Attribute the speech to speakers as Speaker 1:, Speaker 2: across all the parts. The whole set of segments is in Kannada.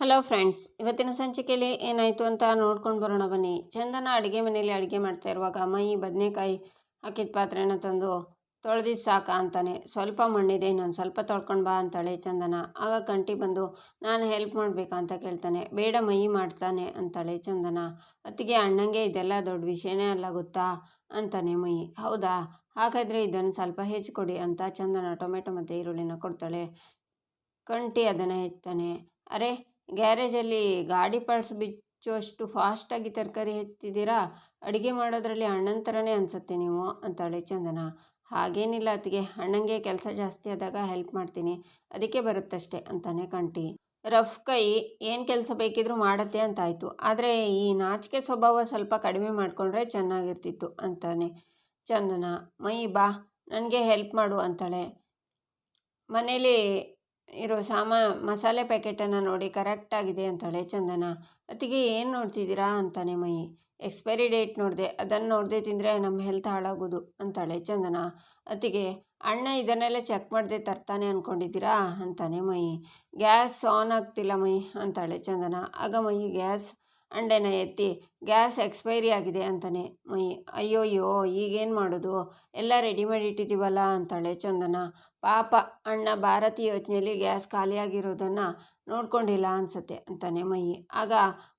Speaker 1: ಹಲೋ ಫ್ರೆಂಡ್ಸ್, ಇವತ್ತಿನ ಸಂಚಿಕೆಯಲ್ಲಿ ಏನಾಯಿತು ಅಂತ ನೋಡ್ಕೊಂಡು ಬರೋಣ ಬನ್ನಿ. ಚಂದನ ಅಡುಗೆ ಮನೆಯಲ್ಲಿ ಅಡುಗೆ ಮಾಡ್ತಾ ಇರುವಾಗ ಮೈ ಬದನೆಕಾಯಿ ಹಾಕಿದ ಪಾತ್ರೆನ ತಂದು ತೊಳೆದಿದ್ದು ಸಾಕ ಅಂತಾನೆ. ಸ್ವಲ್ಪ ಮಣ್ಣಿದೆ, ಇನ್ನೊಂದು ಸ್ವಲ್ಪ ತೊಳ್ಕೊಂಡು ಬಾ ಅಂತಾಳೆ ಚಂದನ. ಆಗ ಕಂಟಿ ಬಂದು, ನಾನು ಹೆಲ್ಪ್ ಮಾಡಬೇಕಾ ಅಂತ ಕೇಳ್ತಾನೆ. ಬೇಡ, ಮೈ ಮಾಡ್ತಾನೆ ಅಂತಾಳೆ ಚಂದನ. ಅತ್ತಿಗೆ ಅಣ್ಣಂಗೆ ಇದೆಲ್ಲ ದೊಡ್ಡ ವಿಷಯನೇ ಅಲ್ಲ ಗೊತ್ತಾ? ಅಂತಾನೆ ಮೈ. ಹೌದಾ? ಹಾಗಾದರೆ ಇದನ್ನು ಸ್ವಲ್ಪ ಹೆಚ್ಚಿಕೊಡಿ ಅಂತ ಚಂದನ ಟೊಮೆಟೊ ಮತ್ತು ಈರುಳ್ಳಿನ ಕೊಡ್ತಾಳೆ. ಕಂಟಿ ಅದನ್ನು ಹೆಚ್ಚಾನೆ ಅರೆ ಗ್ಯಾರೇಜಲ್ಲಿ ಗಾಡಿ ಪಾರ್ಟ್ಸ್ ಬಿಚ್ಚುವಷ್ಟು ಫಾಸ್ಟಾಗಿ ತರಕಾರಿ ಹೆಚ್ಚಿದ್ದೀರಾ? ಅಡುಗೆ ಮಾಡೋದ್ರಲ್ಲಿ ಅಣ್ಣನ ಥರನೇ ಅನಿಸುತ್ತೆ ನೀವು, ಅಂತಾಳೆ ಚಂದನ. ಹಾಗೇನಿಲ್ಲ ಅತ್ತಿಗೆ, ಅಣ್ಣಂಗೆ ಕೆಲಸ ಜಾಸ್ತಿ ಆದಾಗ ಹೆಲ್ಪ್ ಮಾಡ್ತೀನಿ. ಅದಕ್ಕೆ ಬರುತ್ತಷ್ಟೆ, ಅಂತಾನೆ ಕಂಟಿ ರಫ್ ಕೈ, ಏನು ಕೆಲಸ ಬೇಕಿದ್ರೂ ಮಾಡತ್ತೆ ಅಂತಾಯಿತು. ಆದರೆ ಈ ನಾಚಿಕೆ ಸ್ವಭಾವ ಸ್ವಲ್ಪ ಕಡಿಮೆ ಮಾಡಿಕೊಂಡ್ರೆ ಚೆನ್ನಾಗಿರ್ತಿತ್ತು, ಅಂತಾನೆ ಚಂದನ. ಮೈ ಬಾ, ನನಗೆ ಹೆಲ್ಪ್ ಮಾಡು, ಅಂತಾಳೆ. ಮನೇಲಿ ಇರೋ ಸಾಮಾ, ಮಸಾಲೆ ಪ್ಯಾಕೆಟನ್ನು ನೋಡಿ ಕರೆಕ್ಟಾಗಿದೆ ಅಂತಾಳೆ ಚಂದನ. ಅತ್ತಿಗೆ ಏನು ನೋಡ್ತಿದ್ದೀರಾ ಅಂತಾನೆ ಮೈ. ಎಕ್ಸ್ಪೈರಿ ಡೇಟ್ ನೋಡಿದೆ ಅದನ್ನು ನೋಡದೆ ತಿಂದರೆ ನಮ್ಮ ಹೆಲ್ತ್ ಹಾಳಾಗೋದು ಅಂತಾಳೆ ಚಂದನ. ಅತ್ತಿಗೆ, ಅಣ್ಣ, ಇದನ್ನೆಲ್ಲ ಚೆಕ್ ಮಾಡದೆ ತರ್ತಾನೆ ಅಂದ್ಕೊಂಡಿದ್ದೀರಾ ಅಂತಾನೆ ಮೈ. ಗ್ಯಾಸ್ ಆನ್ ಆಗ್ತಿಲ್ಲ ಮೈ, ಅಂತಾಳೆ ಚಂದನ. ಆಗ ಮೈ, ಗ್ಯಾಸ್ ಅಂಡೆನ ಎತ್ತಿ ಗ್ಯಾಸ್ ಎಕ್ಸ್ಪೈರಿ ಆಗಿದೆ ಅಂತಾನೆ. ಮೈ, ಅಯ್ಯೋಯ್ಯೋ, ಈಗೇನು ಮಾಡೋದು? ಎಲ್ಲ ರೆಡಿ ಮಾಡಿ ಇಟ್ಟಿದ್ದೀವಲ್ಲ ಅಂತಾಳೆ ಚಂದನ. ಪಾಪ, ಅಣ್ಣ ಭಾರತಿ ಯೋಚನೆಯಲ್ಲಿ ಗ್ಯಾಸ್ ಖಾಲಿಯಾಗಿರೋದನ್ನು ನೋಡ್ಕೊಂಡಿಲ್ಲ ಅನ್ಸುತ್ತೆ ಅಂತಾನೆ ಮೈ. ಆಗ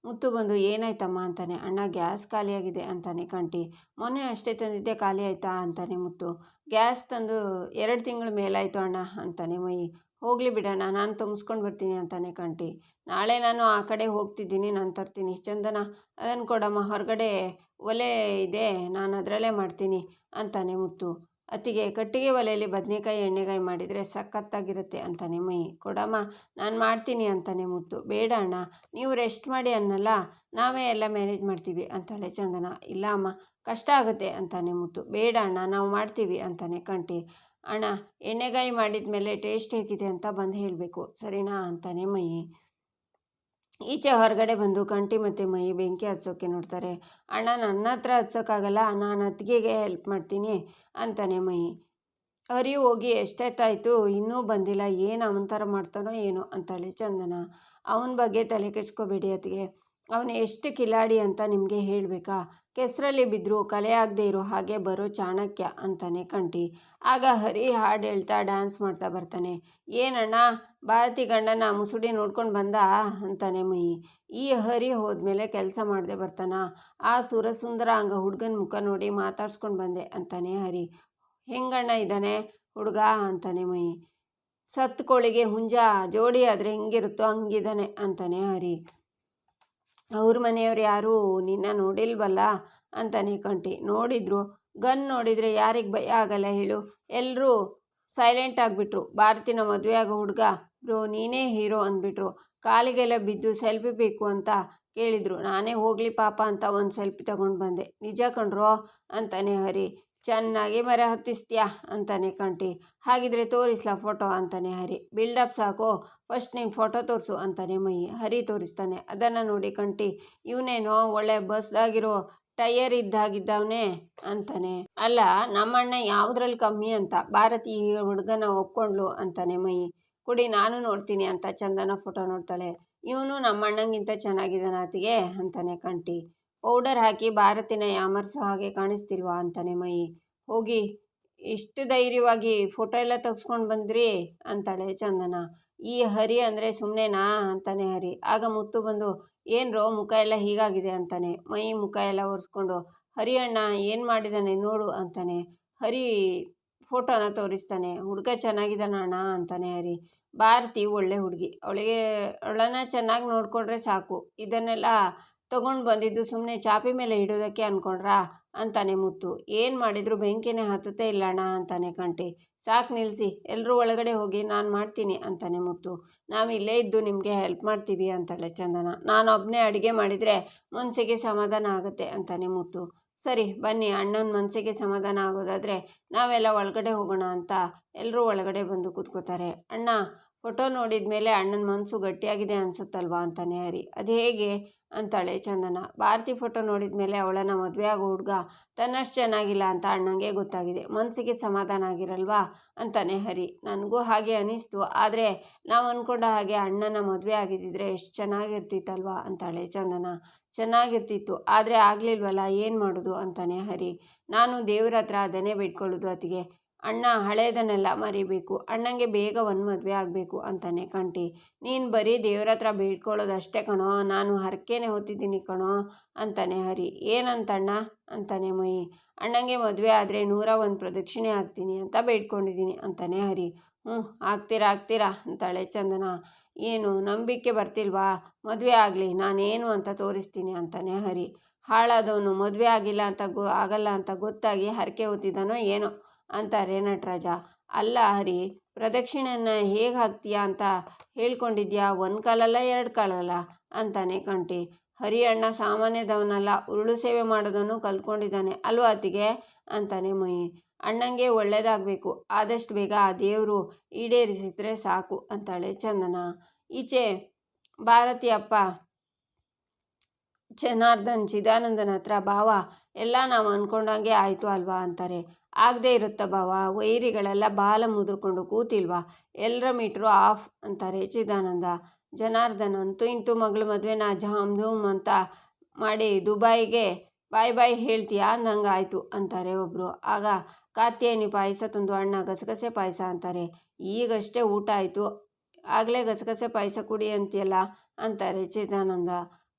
Speaker 1: ಮುತ್ತು ಬಂದು, ಏನಾಯ್ತಮ್ಮ? ಅಂತಾನೆ. ಅಣ್ಣ, ಗ್ಯಾಸ್ ಖಾಲಿಯಾಗಿದೆ ಅಂತಾನೆ ಕಂಟಿ. ಮೊನ್ನೆ ಅಷ್ಟೇ ತಂದಿದ್ದೆ ಖಾಲಿ ಆಯಿತಾ? ಅಂತಾನೆ ಮುತ್ತು. ಗ್ಯಾಸ್ ತಂದು ಎರಡು ತಿಂಗಳ ಮೇಲಾಯಿತು ಅಣ್ಣ ಅಂತಾನೆ ಮೈ. ಹೋಗಲಿ ಬಿಡೋಣ, ನಾನು ತುಂಬಿಸ್ಕೊಂಡು ಬರ್ತೀನಿ ಅಂತಾನೆ ಕಂಟಿ. ನಾಳೆ ನಾನು ಆ ಕಡೆ ಹೋಗ್ತಿದ್ದೀನಿ, ನಾನು ತರ್ತೀನಿ. ಚಂದನ ಅದನ್ನು ಕೊಡಮ್ಮ, ಹೊರಗಡೆ ಒಲೆ ಇದೆ, ನಾನು ಅದರಲ್ಲೇ ಮಾಡ್ತೀನಿ ಅಂತಾನೆ ಮುತ್ತು. ಅತ್ತಿಗೆ, ಕಟ್ಟಿಗೆ ಒಲೆಯಲ್ಲಿ ಬದನೆಕಾಯಿ ಎಣ್ಣೆಗಾಯಿ ಮಾಡಿದರೆ ಸಖತ್ತಾಗಿರುತ್ತೆ ಅಂತಾನೆ ಮೈ. ಕೊಡಮ್ಮ, ನಾನು ಮಾಡ್ತೀನಿ ಅಂತಾನೆ ಮುತ್ತು. ಬೇಡ ಅಣ್ಣ, ನೀವು ರೆಸ್ಟ್ ಮಾಡಿ ಅನ್ನಲ್ಲ, ನಾವೇ ಎಲ್ಲ ಮ್ಯಾನೇಜ್ ಮಾಡ್ತೀವಿ ಅಂತಾಳೆ ಚಂದನ. ಇಲ್ಲ ಅಮ್ಮ, ಕಷ್ಟ ಆಗುತ್ತೆ ಅಂತಾನೆ ಮುತ್ತು. ಬೇಡ ಅಣ್ಣ, ನಾವು ಮಾಡ್ತೀವಿ ಅಂತಾನೆ ಕಂಟಿ. ಅಣ್ಣ, ಎಣ್ಣೆಗಾಯಿ ಮಾಡಿದ ಮೇಲೆ ಟೇಸ್ಟ್ ಹೇಗಿದೆ ಅಂತ ಬಂದು ಹೇಳಬೇಕು. ಸರಿನಾ ಅಂತಾನೆ ಮೈ ಈಚೆ ಹೊರಗಡೆ ಬಂದು ಕಂಟಿ ಮತ್ತು ಮೈ ಬೆಂಕಿ ಹಚ್ಚೋಕ್ಕೆ ನೋಡ್ತಾರೆ. ಅಣ್ಣ, ನನ್ನ ಹತ್ರ ಹಚ್ಚೋಕ್ಕಾಗಲ್ಲ, ನಾನು ಅತ್ತಿಗೆಗೆ ಹೆಲ್ಪ್ ಮಾಡ್ತೀನಿ ಅಂತಾನೆ ಮೈ ಹರಿ ಹೋಗಿ ಎಷ್ಟೊತ್ತಾಯಿತು, ಇನ್ನೂ ಬಂದಿಲ್ಲ, ಏನು ಅವನ ಥರ ಮಾಡ್ತಾನೋ ಏನೋ ಅಂತಾಳೆ ಚಂದನ. ಅವನ ಬಗ್ಗೆ ತಲೆ ಕೆಡ್ಸ್ಕೋಬೇಡಿ ಅತ್ತಿಗೆ. ಅವನು ಎಷ್ಟು ಕಿಲಾಡಿ ಅಂತ ನಿಮಗೆ ಹೇಳಬೇಕಾ? ಕೆಸರಲ್ಲಿ ಬಿದ್ದರೂ ಕಲೆಯಾಗದೆ ಇರೋ ಹಾಗೆ ಬರೋ ಚಾಣಕ್ಯ ಅಂತಾನೆ ಕಂಟಿ. ಆಗ ಹರಿ ಹಾಡು ಹೇಳ್ತಾ ಡ್ಯಾನ್ಸ್ ಮಾಡ್ತಾ ಬರ್ತಾನೆ. ಏನಣ್ಣ, ಭಾರತಿ ಗಂಡನ ಮುಸುಡಿ ನೋಡ್ಕೊಂಡು ಬಂದ? ಅಂತಾನೆ ಮೈ ಈ ಹರಿ ಹೋದ್ಮೇಲೆ ಕೆಲಸ ಮಾಡದೆ ಬರ್ತಾನ? ಆ ಸುರಸುಂದರ ಹಂಗ ಹುಡುಗನ ಮುಖ ನೋಡಿ ಮಾತಾಡ್ಸ್ಕೊಂಡು ಬಂದೆ ಅಂತಾನೆ ಹರಿ. ಹೆಂಗಣ್ಣ ಇದ್ದಾನೆ ಹುಡುಗ? ಅಂತಾನೆ ಮೈ ಸತ್ತು ಕೋಳಿಗೆ ಹುಂಜ, ಜೋಡಿ ಆದರೆ ಹೆಂಗಿರುತ್ತೋ ಹಂಗಿದ್ದಾನೆ ಅಂತಾನೆ ಹರಿ. ಅವ್ರ ಮನೆಯವ್ರು ಯಾರೂ ನಿನ್ನ ನೋಡಿಲ್ವಲ್ಲ? ಅಂತಾನೆ ಕಂಟಿ ನೋಡಿದ್ರು. ಗನ್ ನೋಡಿದರೆ ಯಾರಿಗೆ ಭಯ ಆಗಲ್ಲ ಹೇಳು. ಎಲ್ಲರೂ ಸೈಲೆಂಟ್ ಆಗಿಬಿಟ್ರು. ಭಾರತಿನ ಮದುವೆ ಆಗೋ ಹುಡುಗ. ಬ್ರೋ, ನೀನೇ ಹೀರೋ ಅಂದ್ಬಿಟ್ರು. ಕಾಲಿಗೆಲ್ಲ ಬಿದ್ದು ಸೆಲ್ಫಿ ಬೇಕು ಅಂತ ಕೇಳಿದರು. ನಾನೇ ಹೋಗಲಿ ಪಾಪ ಅಂತ ಒಂದು ಸೆಲ್ಫಿ ತಗೊಂಡು ಬಂದೆ. ನಿಜ ಕಣ್ರೋ? ಅಂತಾನೆ ಹರಿ. ಚೆನ್ನಾಗಿ ಮರೆ ಹತ್ತಿಸ್ತೀಯಾ? ಅಂತಾನೆ ಕಂಟಿ ಹಾಗಿದ್ರೆ ತೋರಿಸ್ಲಾ ಫೋಟೋ ಅಂತಾನೆ ಹರಿ. ಬಿಲ್ಡಪ್ ಸಾಕು. ಫಸ್ಟ್ ನೀನು ಫೋಟೋ ತೋರಿಸು, ಅಂತಾನೆ ಮೈ ಹರಿ ತೋರಿಸ್ತಾನೆ. ಅದನ್ನು ನೋಡಿ ಕಂಟಿ ಇವನೇನೋ ಒಳ್ಳೆ ಬಸ್ದಾಗಿರೋ ಟಯರ್ ಇದ್ದಾಗಿದ್ದವನೇ, ಅಂತಾನೆ. ಅಲ್ಲ, ನಮ್ಮಣ್ಣ ಯಾವುದ್ರಲ್ಲಿ ಕಮ್ಮಿ ಅಂತ ಭಾರತೀಯ ಹುಡುಗನ ಒಪ್ಕೊಂಡ್ಲು, ಅಂತಾನೆ ಮೈ. ಕುಡಿ, ನಾನು ನೋಡ್ತೀನಿ ಅಂತ ಚಂದನ ಫೋಟೋ ನೋಡ್ತಾಳೆ. ಇವನು ನಮ್ಮಣ್ಣಂಗಿಂತ ಚೆನ್ನಾಗಿದ್ದಾನ ಅತಿಗೆ ಅಂತಾನೆ ಕಂಟಿ ಪೌಡರ್ ಹಾಕಿ ಭಾರತಿನ ಯಾಮರ್ಸೋ ಹಾಗೆ ಕಾಣಿಸ್ತಿಲ್ವಾ ಅಂತಾನೆ ಮೈ. ಹೋಗಿ, ಇಷ್ಟು ಧೈರ್ಯವಾಗಿ ಫೋಟೋ ಎಲ್ಲ ತೆಗೆಸ್ಕೊಂಡು ಬಂದ್ರಿ ಅಂತಾಳೆ ಚಂದನ. ಈ ಹರಿ ಅಂದರೆ ಸುಮ್ಮನೆನಾ ಅಂತಾನೆ ಹರಿ. ಆಗ ಮುತ್ತು ಬಂದು, ಏನ್ರೋ ಮುಖ ಎಲ್ಲ ಹೀಗಾಗಿದೆ ಅಂತಾನೆ. ಮೈ ಮುಖ ಎಲ್ಲ ಒರೆಸ್ಕೊಂಡು, ಹರಿ ಅಣ್ಣ ಏನು ಮಾಡಿದಾನೆ ನೋಡು ಅಂತಾನೆ. ಹರಿ ಫೋಟೋನ ತೋರಿಸ್ತಾನೆ. ಹುಡುಗ ಚೆನ್ನಾಗಿದ್ದಾನ ಅಣ್ಣ ಅಂತಾನೆ ಹರಿ. ಭಾರತಿ ಒಳ್ಳೆ ಹುಡುಗಿ. ಅವಳಿಗೆ, ಅವಳನ್ನ ಚೆನ್ನಾಗಿ ನೋಡಿಕೊಂಡ್ರೆ ಸಾಕು. ಇದನ್ನೆಲ್ಲ ತೊಗೊಂಡು ಬಂದಿದ್ದು ಸುಮ್ಮನೆ ಚಾಪಿ ಮೇಲೆ ಇಡೋದಕ್ಕೆ ಅಂದ್ಕೊಂಡ್ರಾ ಅಂತಾನೆ ಮುತ್ತು. ಏನು ಮಾಡಿದ್ರು ಬೆಂಕಿನೇ ಹತ್ತುತ್ತೆ ಇಲ್ಲಣ್ಣ ಅಂತಾನೆ ಕಂಟಿ ಸಾಕು ನಿಲ್ಲಿಸಿ ಎಲ್ಲರೂ ಒಳಗಡೆ ಹೋಗಿ ನಾನು ಮಾಡ್ತೀನಿ ಅಂತಾನೆ ಮುತ್ತು. ನಾವು ಇಲ್ಲೇ ಇದ್ದು ನಿಮಗೆ ಹೆಲ್ಪ್ ಮಾಡ್ತೀವಿ ಅಂತಾಳೆ ಚಂದನ. ನಾನು ಒಬ್ಬನೇ ಅಡುಗೆ ಮಾಡಿದರೆ ಮನಸ್ಸಿಗೆ ಸಮಾಧಾನ ಆಗುತ್ತೆ ಅಂತಾನೆ ಮುತ್ತು. ಸರಿ, ಬನ್ನಿ, ಅಣ್ಣನ ಮನಸ್ಸಿಗೆ ಸಮಾಧಾನ ಆಗೋದಾದರೆ ನಾವೆಲ್ಲ ಒಳಗಡೆ ಹೋಗೋಣ ಅಂತ ಎಲ್ಲರೂ ಒಳಗಡೆ ಬಂದು ಕೂತ್ಕೋತಾರೆ. ಅಣ್ಣ, ಫೋಟೋ ನೋಡಿದ ಮೇಲೆ ಅಣ್ಣನ ಮನಸ್ಸು ಗಟ್ಟಿಯಾಗಿದೆ ಅನಿಸುತ್ತಲ್ವಾ ಅಂತಾನೆ ಹರಿ. ಅದು ಹೇಗೆ? ಅಂತಾಳೆ ಚಂದನ. ಭಾರತಿ ಫೋಟೋ ನೋಡಿದ ಮೇಲೆ ಅವಳನ್ನು ಮದುವೆ ಆಗೋ ಹುಡುಗ ತನ್ನಷ್ಟು ಚೆನ್ನಾಗಿಲ್ಲ ಅಂತ ಅಣ್ಣಂಗೆ ಗೊತ್ತಾಗಿದೆ. ಮನಸ್ಸಿಗೆ ಸಮಾಧಾನ ಆಗಿರಲ್ವಾ? ಅಂತಾನೆ ಹರಿ. ನನಗೂ ಹಾಗೆ ಅನಿಸ್ತು. ಆದರೆ ನಾವು ಅಂದ್ಕೊಂಡ ಹಾಗೆ ಅಣ್ಣನ ಮದುವೆ ಆಗಿದ್ದಿದ್ರೆ ಎಷ್ಟು ಚೆನ್ನಾಗಿರ್ತಿತ್ತಲ್ವಾ? ಅಂತಾಳೆ ಚಂದನ. ಚೆನ್ನಾಗಿರ್ತಿತ್ತು. ಆದರೆ ಆಗಲಿಲ್ವಲ್ಲ? ಏನು ಮಾಡೋದು? ಅಂತಾನೆ ಹರಿ. ನಾನು ದೇವ್ರ ಹತ್ರ ಅದನ್ನೇ ಬಿಟ್ಕೊಳ್ಳೋದು ಅತಿಗೆ ಅಣ್ಣ ಹಳೇದನ್ನೆಲ್ಲ ಮರಿಬೇಕು, ಅಣ್ಣಂಗೆ ಬೇಗ ಒಂದು ಮದುವೆ ಆಗಬೇಕು ಅಂತಾನೆ ಕಂಟಿ. ನೀನು ಬರೀ ದೇವ್ರ ಹತ್ರ ಬೇಡ್ಕೊಳ್ಳೋದಷ್ಟೇ ಕಣೋ, ನಾನು ಹರಕೆನೆ ಹೊತ್ತಿದ್ದೀನಿ ಕಣೋ ಅಂತಾನೆ ಹರಿ. ಏನಂತಣ್ಣ ಅಂತಾನೆ ಮೈ ಅಣ್ಣಂಗೆ ಮದುವೆ ಆದರೆ ನೂರ ಒಂದು ಪ್ರದಕ್ಷಿಣೆ ಆಗ್ತೀನಿ ಅಂತ ಬೇಡ್ಕೊಂಡಿದ್ದೀನಿ ಅಂತಾನೆ ಹರಿ. ಹ್ಞೂ ಆಗ್ತೀರಾ ಆಗ್ತೀರಾ ಅಂತಾಳೆ ಚಂದನ. ಏನು, ನಂಬಿಕೆ ಬರ್ತಿಲ್ವಾ? ಮದುವೆ ಆಗಲಿ, ನಾನೇನು ಅಂತ ತೋರಿಸ್ತೀನಿ ಅಂತಾನೆ ಹರಿ. ಹಾಳಾದವನು ಮದುವೆ ಆಗಿಲ್ಲ ಅಂತ ಗೊ, ಆಗಲ್ಲ ಅಂತ ಗೊತ್ತಾಗಿ ಹರಕೆ ಹೊತ್ತಿದ್ದಾನೋ ಏನೋ. ಅಂತಾರೆ ನಟರಾಜ. ಅಲ್ಲ ಹರಿ, ಪ್ರದಕ್ಷಿಣೆಯನ್ನು ಹೇಗೆ ಹಾಕ್ತೀಯಾ ಅಂತ ಹೇಳ್ಕೊಂಡಿದ್ಯಾ? ಒಂದು ಕಾಲಲ್ಲ, ಎರಡು ಕಾಲಲ್ಲ? ಅಂತಾನೆ ಕಂಟಿ ಹರಿ ಅಣ್ಣ ಸಾಮಾನ್ಯದವನಲ್ಲ, ಉರುಳು ಸೇವೆ ಮಾಡೋದನ್ನು ಕಲ್ತ್ಕೊಂಡಿದ್ದಾನೆ ಅಲ್ವಾ ಅತ್ತಿಗೆ? ಅಂತಾನೆ ಮೈ ಅಣ್ಣಂಗೆ ಒಳ್ಳೇದಾಗಬೇಕು, ಆದಷ್ಟು ಬೇಗ ಆ ದೇವರು ಈಡೇರಿಸಿದ್ರೆ ಸಾಕು, ಅಂತಾಳೆ ಚಂದನ. ಈಚೆ ಭಾರತಿ ಅಪ್ಪ, ಜನಾರ್ದನ್, ಚಿದಾನಂದನ ಹತ್ರ ಭಾವ, ಎಲ್ಲ ನಾವು ಅಂದ್ಕೊಂಡಂಗೆ ಆಯಿತು ಅಲ್ವಾ ಅಂತಾರೆ. ಆಗದೆ ಇರುತ್ತಾ ಭಾವ? ವೈರಿಗಳೆಲ್ಲ ಬಾಲ ಮುದ್ರಕೊಂಡು ಕೂತಿಲ್ವಾ? ಎಲ್ಲರ ಮೀಟ್ರು ಆಫ್ ಅಂತಾರೆ ಚಿದಾನಂದ. ಜನಾರ್ದನ್ ಅಂತೂ ಇಂತೂ ಮಗಳ ನಾ ಜಾಮ್ ಧೂಮ್ ಅಂತ ಮಾಡಿ ದುಬೈಗೆ ಬಾಯ್ ಬಾಯ್ ಹೇಳ್ತೀಯಾ? ಅಂದಂಗೆ ಆಯಿತು ಅಂತಾರೆ ಒಬ್ಬರು ಆಗ ಕಾತ್ಯಾಯನಿ ಪಾಯಸ ತಂದು ಅಣ್ಣ ಗಸಗಸೆ ಪಾಯಸ ಅಂತಾರೆ. ಈಗಷ್ಟೇ ಊಟ ಆಯಿತು. ಆಗಲೇ ಗಸಗಸೆ ಪಾಯಸ ಕುಡಿ ಅಂತೀಯಲ್ಲ? ಅಂತಾರೆ ಚಿದಾನಂದ.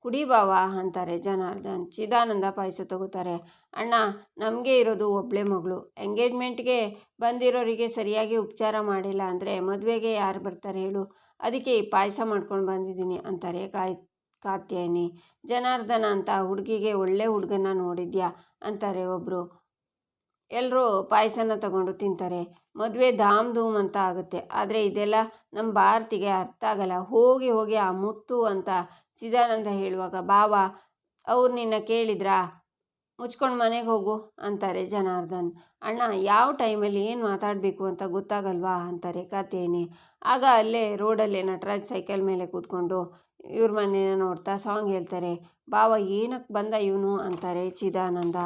Speaker 1: ಕುಡಿ ಬಾವ ಅಂತಾರೆ ಜನಾರ್ದನ್. ಚಿದಾನಂದ ಪಾಯಸ ತಗೋತಾರೆ. ಅಣ್ಣ, ನಮಗೆ ಇರೋದು ಒಬ್ಬಳೆ ಮಗಳು. ಎಂಗೇಜ್ಮೆಂಟ್ಗೆ ಬಂದಿರೋರಿಗೆ ಸರಿಯಾಗಿ ಉಪಚಾರ ಮಾಡಿಲ್ಲ ಅಂದರೆ ಮದುವೆಗೆ ಯಾರು ಬರ್ತಾರೆ ಹೇಳು. ಅದಕ್ಕೆ ಈ ಪಾಯಸ ಮಾಡ್ಕೊಂಡು ಬಂದಿದ್ದೀನಿ ಅಂತಾರೆ ಕಾಯ್, ಕಾತ್ಯಾಯನಿ. ಜನಾರ್ದನ ಅಂತ ಹುಡುಗಿಗೆ ಒಳ್ಳೆ ಹುಡುಗನ ನೋಡಿದ್ಯಾ ಅಂತಾರೆ ಒಬ್ಬರು ಎಲ್ಲರೂ ಪಾಯಸನ ತಗೊಂಡು ತಿಂತಾರೆ. ಮದುವೆ ಧಾಮ್ ಧೂಮ್ ಅಂತ ಆಗುತ್ತೆ. ಆದರೆ ಇದೆಲ್ಲ ನಮ್ಮ ಭಾರತಿಗೆ ಅರ್ಥ ಆಗಲ್ಲ. ಹೋಗಿ ಹೋಗಿ ಆ ಮುತ್ತು ಅಂತ ಚಿದಾನಂದ ಹೇಳುವಾಗ, ಬಾವ, ಅವ್ರು ನಿನ್ನ ಕೇಳಿದ್ರಾ? ಮುಚ್ಕೊಂಡು ಮನೆಗೆ ಹೋಗು, ಅಂತಾರೆ ಜನಾರ್ದನ್. ಅಣ್ಣ, ಯಾವ ಟೈಮಲ್ಲಿ ಏನು ಮಾತಾಡಬೇಕು ಅಂತ ಗೊತ್ತಾಗಲ್ವಾ? ಅಂತಾರೆ ಕಥೆಯೇ ಆಗ ಅಲ್ಲೇ ರೋಡಲ್ಲೇ ನಟರಾಜ್ ಸೈಕಲ್ ಮೇಲೆ ಕೂತ್ಕೊಂಡು, ಇವ್ರ ಮನೇನ ನೋಡ್ತಾ ಸಾಂಗ್ ಹೇಳ್ತಾರೆ. ಬಾವ ಏನಕ್ಕೆ ಬಂದ ಇವನು? ಅಂತಾರೆ ಚಿದಾನಂದ.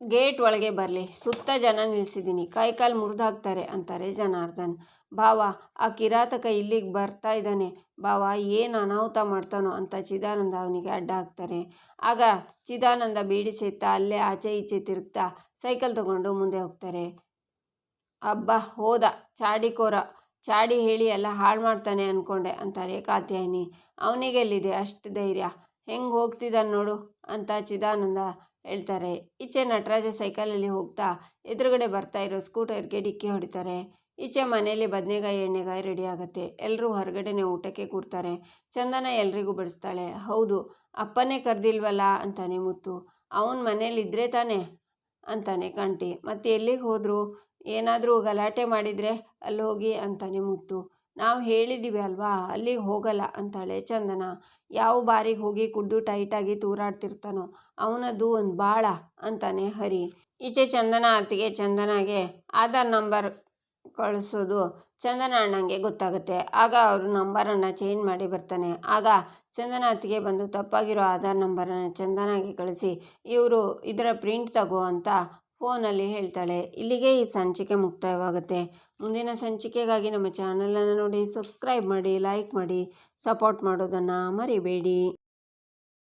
Speaker 1: ಗೇಟ್ ಒಳಗೆ ಬರಲಿ. ಸುತ್ತ ಜನ ನಿಲ್ಲಿಸಿದ್ದೀನಿ ಕೈಕಾಲು ಮುರಿದು ಹಾಕ್ತಾರೆ ಅಂತಾರೆ ಜನಾರ್ದನ್. ಭಾವ, ಆ ಕಿರಾತಕ ಇಲ್ಲಿಗೆ ಬರ್ತಾ ಇದ್ದಾನೆ. ಭಾವ, ಏನು ಅನಾಹುತ ಮಾಡ್ತಾನೋ ಅಂತ ಚಿದಾನಂದ ಅವನಿಗೆ ಅಡ್ಡ ಹಾಕ್ತಾರೆ. ಆಗ ಚಿದಾನಂದ ಬೀಡಿ ಸೇತಾ ಅಲ್ಲೇ ಆಚೆ ಈಚೆ ತಿರುಗ್ತಾ ಸೈಕಲ್ ತಗೊಂಡು ಮುಂದೆ ಹೋಗ್ತಾರೆ. ಅಬ್ಬ, ಹೋದ. ಚಾಡಿಕೋರ. ಚಾಡಿ ಹೇಳಿ ಎಲ್ಲ ಹಾಳು ಮಾಡ್ತಾನೆ ಅಂದ್ಕೊಂಡೆ ಅಂತಾರೆ ಕಾತ್ಯಾಯಿನಿ. ಅವನಿಗೆಲ್ಲಿದೆ ಅಷ್ಟು ಧೈರ್ಯ? ಹೆಂಗೆ ಹೋಗ್ತಿದ್ದಾನೆ ನೋಡು ಅಂತ ಚಿದಾನಂದ ಹೇಳ್ತಾರೆ, ಈಚೆ ನಟರಾಜ ಸೈಕಲಲ್ಲಿ ಹೋಗ್ತಾ, ಎದುರುಗಡೆ ಬರ್ತಾ ಇರೋ ಸ್ಕೂಟರ್ಗೆ ಡಿಕ್ಕಿ ಹೊಡಿತಾರೆ. ಈಚೆ ಮನೆಯಲ್ಲಿ ಬದನೆಗಾಯಿ ಎಣ್ಣೆಗಾಯಿ ರೆಡಿ ಆಗುತ್ತೆ. ಎಲ್ಲರೂ ಹೊರಗಡೆನೆ ಊಟಕ್ಕೆ ಕೂರ್ತಾರೆ. ಚಂದನ ಎಲ್ರಿಗೂ ಬಡಿಸ್ತಾಳೆ. ಹೌದು, ಅಪ್ಪನೇ ಕರೆದಿಲ್ವಲ್ಲ? ಅಂತಾನೆ ಮುತ್ತು. ಅವನ ಮನೇಲಿ ಇದ್ರೆ ತಾನೆ? ಅಂತಾನೆ ಕಂಟಿ ಮತ್ತೆ ಎಲ್ಲಿಗೆ ಹೋದರೂ? ಏನಾದರೂ ಗಲಾಟೆ ಮಾಡಿದರೆ ಅಲ್ಲಿ ಹೋಗಿ ಅಂತಾನೆ ಮುತ್ತು. ನಾವು ಹೇಳಿದ್ದೀವಿ ಅಲ್ವಾ, ಅಲ್ಲಿಗೆ ಹೋಗಲ್ಲ ಅಂತಾಳೆ ಚಂದನ. ಯಾವ ಬಾರಿಗೆ ಹೋಗಿ ಕುಡ್ದು ಟೈಟಾಗಿ ತೂರಾಡ್ತಿರ್ತಾನೋ ಅವನದ್ದು ಒಂದು ಬಾಳ ಅಂತಾನೆ ಹರಿ. ಈಚೆ ಚಂದನ ಅತ್ತಿಗೆ ಚಂದನಾಗೆ ಆಧಾರ್ ನಂಬರ್ ಕಳಿಸೋದು ಚಂದನ ಅಣ್ಣಂಗೆ ಗೊತ್ತಾಗುತ್ತೆ. ಆಗ ಅವರು ನಂಬರನ್ನು ಚೇಂಜ್ ಮಾಡಿ ಬರ್ತಾನೆ. ಆಗ ಚಂದನ ಅತ್ತಿಗೆ ಬಂದು ತಪ್ಪಾಗಿರೋ ಆಧಾರ್ ನಂಬರನ್ನು ಚಂದನಾಗೆ ಕಳಿಸಿ, ಇವರು ಇದರ ಪ್ರಿಂಟ್ ತಗೋ ಅಂತ ಫೋನಲ್ಲಿ ಹೇಳ್ತಾಳೆ, ಇಲ್ಲಿಗೆ ಈ ಸಂಚಿಕೆ ಮುಕ್ತಾಯವಾಗುತ್ತೆ. ಮುಂದಿನ ಸಂಚಿಕೆಗಾಗಿ ನಮ್ಮ ಚಾನಲನ್ನು ನೋಡಿ, ಸಬ್ಸ್ಕ್ರೈಬ್ ಮಾಡಿ, ಲೈಕ್ ಮಾಡಿ, ಸಪೋರ್ಟ್ ಮಾಡೋದನ್ನು ಮರಿಬೇಡಿ.